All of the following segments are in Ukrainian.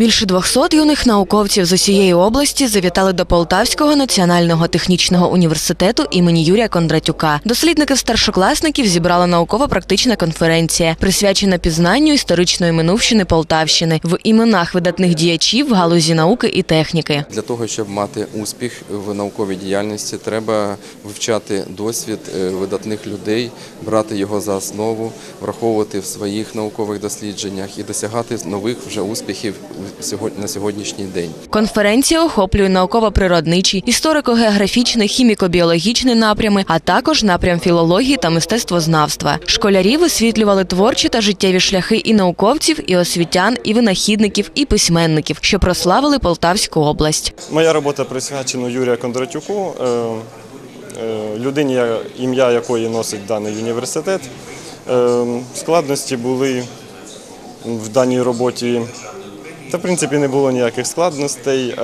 Більше 200 юних науковців з усієї області завітали до Полтавського національного технічного університету імені Юрія Кондратюка. Дослідників старшокласників зібрала науково-практична конференція, присвячена пізнанню історичної минувщини Полтавщини в іменах видатних діячів в галузі науки і техніки. Для того, щоб мати успіх в науковій діяльності, треба вивчати досвід е, видатних людей, брати його за основу, враховувати в своїх наукових дослідженнях і досягати нових вже успіхів на сьогоднішній день. Конференція охоплює науково-природничий, історико-географічний, хіміко-біологічний напрями, а також напрям філології та мистецтвознавства. Школярі висвітлювали творчі та життєві шляхи і науковців, і освітян, і винахідників, і письменників, що прославили Полтавську область. Моя робота присвячена Юрію Кондратюку, е, е, людині, ім'я якої носить даний університет. Е, Складності були в даній роботі. Та, в принципі, не було ніяких складностей.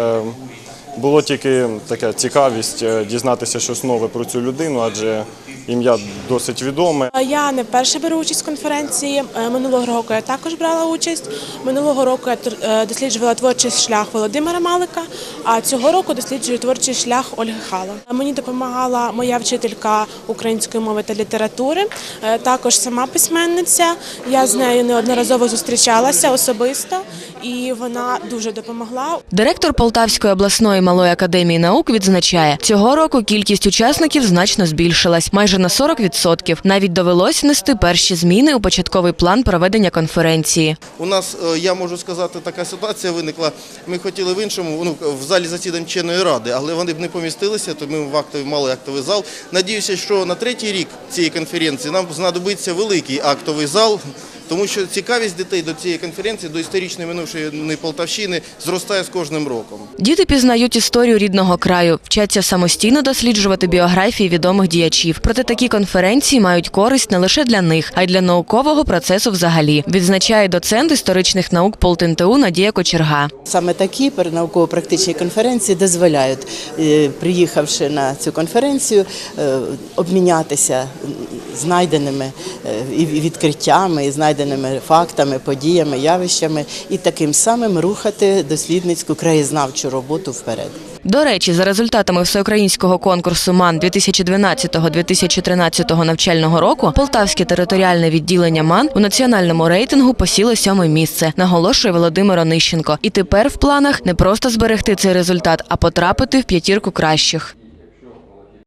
Е, Було тільки така цікавість е, дізнатися щось нове про цю людину, адже ім'я досить відоме. Я не вперше беру участь в конференції. Е, Минулого року я також брала участь. Минулого року я тр- е, досліджувала творчий шлях Володимира Малика, а цього року досліджую творчий шлях Ольги Хала. Мені допомагала моя вчителька української мови та літератури, е, також сама письменниця. Я з нею неодноразово зустрічалася особисто, і вона дуже допомогла. Директор Полтавської обласної малої академії наук відзначає, цього року кількість учасників значно збільшилась майже на 40%. Навіть довелось внести перші зміни у початковий план проведення конференції. У нас, е, я можу сказати, така ситуація виникла. Ми хотіли в іншому, ну, в залі засідань вченої ради, але вони б не помістилися, то ми в актовий, малий актовий зал. Надіюся, що на третій рік цієї конференції нам знадобиться великий актовий зал, тому що цікавість дітей до цієї конференції, до історичної минувшої Полтавщини, зростає з кожним роком. Діти пізнають історію рідного краю, вчаться самостійно досліджувати біографії відомих діячів. Проте такі конференції мають користь не лише для них, а й для наукового процесу взагалі. Відзначає доцент історичних наук ПолтНТУ Надія Кочерга. Саме такі науково-практичні конференції дозволяють, е, приїхавши на цю конференцію, е, обмінятися знайденими і відкриттями, і знайденими фактами, подіями, явищами, і таким самим рухати дослідницьку краєзнавчу роботу вперед. До речі, за результатами всеукраїнського конкурсу МАН 2012-2013 навчального року Полтавське територіальне відділення МАН у національному рейтингу посіло сьоме місце, наголошує Володимир Онищенко. І тепер в планах не просто зберегти цей результат, а потрапити в п'ятірку кращих.